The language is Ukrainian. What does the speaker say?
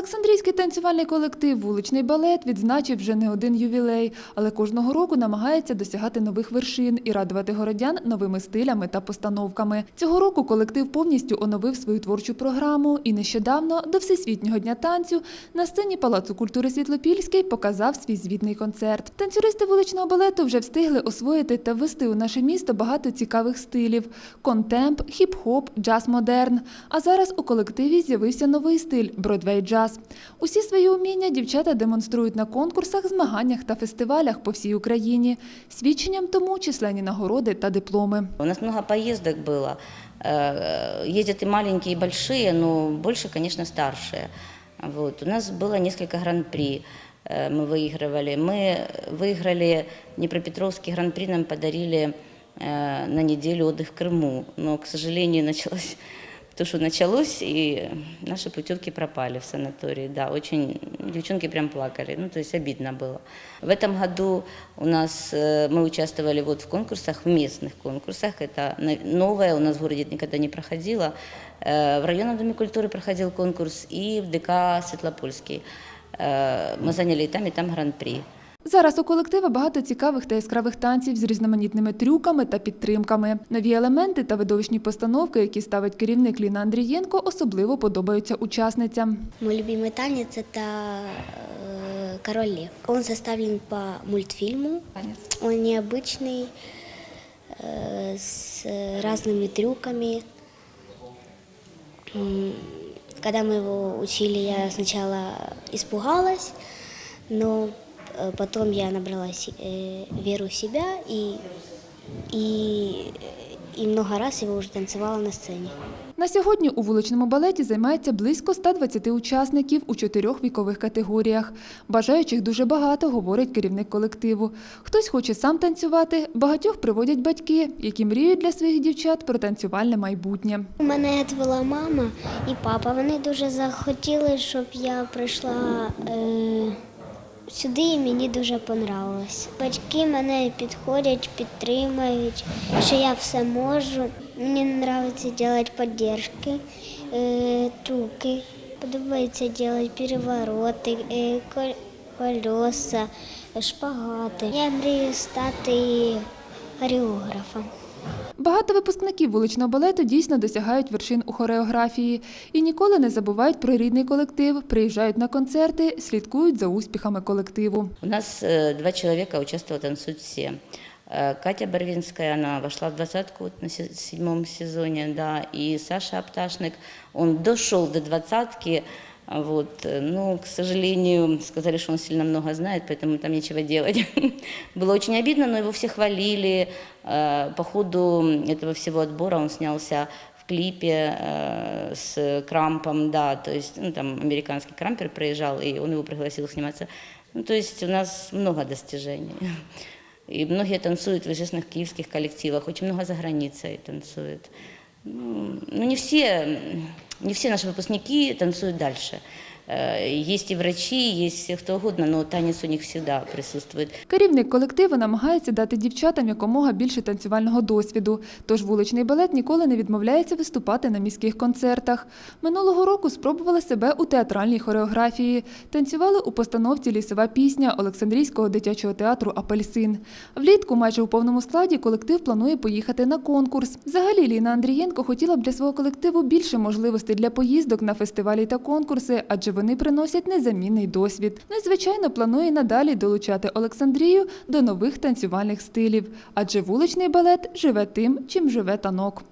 Олександрійський танцювальний колектив Вуличний балет відзначив вже не один ювілей, але кожного року намагається досягати нових вершин і радувати городян новими стилями та постановками. Цього року колектив повністю оновив свою творчу програму і нещодавно до Всесвітнього дня танцю на сцені Палацу культури Світлопільський показав свій звітний концерт. Танцюристи вуличного балету вже встигли освоїти та ввести у наше місто багато цікавих стилів: контемп, хіп-хоп, джаз-модерн. А зараз у колективі з'явився новий стиль бродвей джаз Усі свої уміння дівчата демонструють на конкурсах, змаганнях та фестивалях по всій Україні. Свідченням тому численні нагороди та дипломи. У нас много поездок было. Э, Ездят и маленькие, и большие, но больше, конечно, старшие. Вот. У нас было несколько гран-при э, мы выигрывали. Мы выиграли Днепропетровский гран-при, нам подарили э, на неделю отдых в Крыму. Но, к сожалению, началось то, что началось, и наши путевки пропали в санатории. Да, очень девчонки прям плакали, ну, то есть обидно было. В этом году у нас, э, мы участвовали вот в конкурсах, в местных конкурсах, это на- новое, у нас в городе это никогда не проходило. Э, В районном доме культуры проходил конкурс и в ДК Светлопольский. Э, Мы заняли и там, и там гран-при. Зараз у колектива багато цікавих та яскравих танців з різноманітними трюками та підтримками. Нові елементи та видовищні постановки, які ставить керівник Ліна Андрієнко, особливо подобаються учасницям. Мой любимый танец это э, Король Лев. Он составлен по мультфильму. Он необычный, э, с разными трюками. М, Когда мы его учили, я сначала испугалась, но э, потом я набралась э, веру в себя и, и, и много раз его уже танцевала на сцене. На сьогодні у вуличному балеті займається близько 120 учасників у чотирьох вікових категоріях. Бажаючих дуже багато, говорить керівник колективу. Хтось хоче сам танцювати, багатьох приводять батьки, які мріють для своїх дівчат про танцювальне майбутнє. У мене була мама і папа. Вони дуже захотіли, щоб я прийшла е, сюди, мені дуже понравилось. Батьки мене підходять, підтримують, що я все можу. Мені подобається робити підтримки, е, трюки. Подобається робити перевороти, е, колеса, шпагати. Я мрію стати хореографом. Багато випускників вуличного балету дійсно досягають вершин у хореографії і ніколи не забувають про рідний колектив, приїжджають на концерти, слідкують за успіхами колективу. У нас э, два человека участвовали, танцуют все. Э, Катя Барвинская, она вошла в двадцатку на се- седьмом сезоне, да, и Саша Апташник, он дошел до двадцатки, вот, э, но, к сожалению, сказали, что он сильно много знает, поэтому там нечего делать. Было очень обидно, но его все хвалили. Э, По ходу этого всего отбора он снялся в клипе э, с Крампом, да, то есть, ну, там американский крампер проезжал, и он его пригласил сниматься. Ну, то есть у нас много достижений. И многие танцуют в известных киевских коллективах, очень много за границей танцуют. Ну, ну, не все, не все наши выпускники танцуют дальше. Есть и врачи, есть кто угодно, но танец у них всегда присутствует. Керівник колективу намагається дати дівчатам якомога більше танцювального досвіду. Тож вуличний балет ніколи не відмовляється виступати на міських концертах. Минулого року спробували себе у театральній хореографії. Танцювали у постановці Лісова пісня Олександрійського дитячого театру Апельсин. Влітку, майже у повному складі, колектив планує поїхати на конкурс. Взагалі Ліна Андрієнко хотіла б для свого колективу більше можливостей для поїздок на фестивалі та конкурси, адже вони приносять незамінний досвід. Незвичайно планує надалі долучати Олександрію до нових танцювальних стилів, адже вуличний балет живе тим, чим живе танок.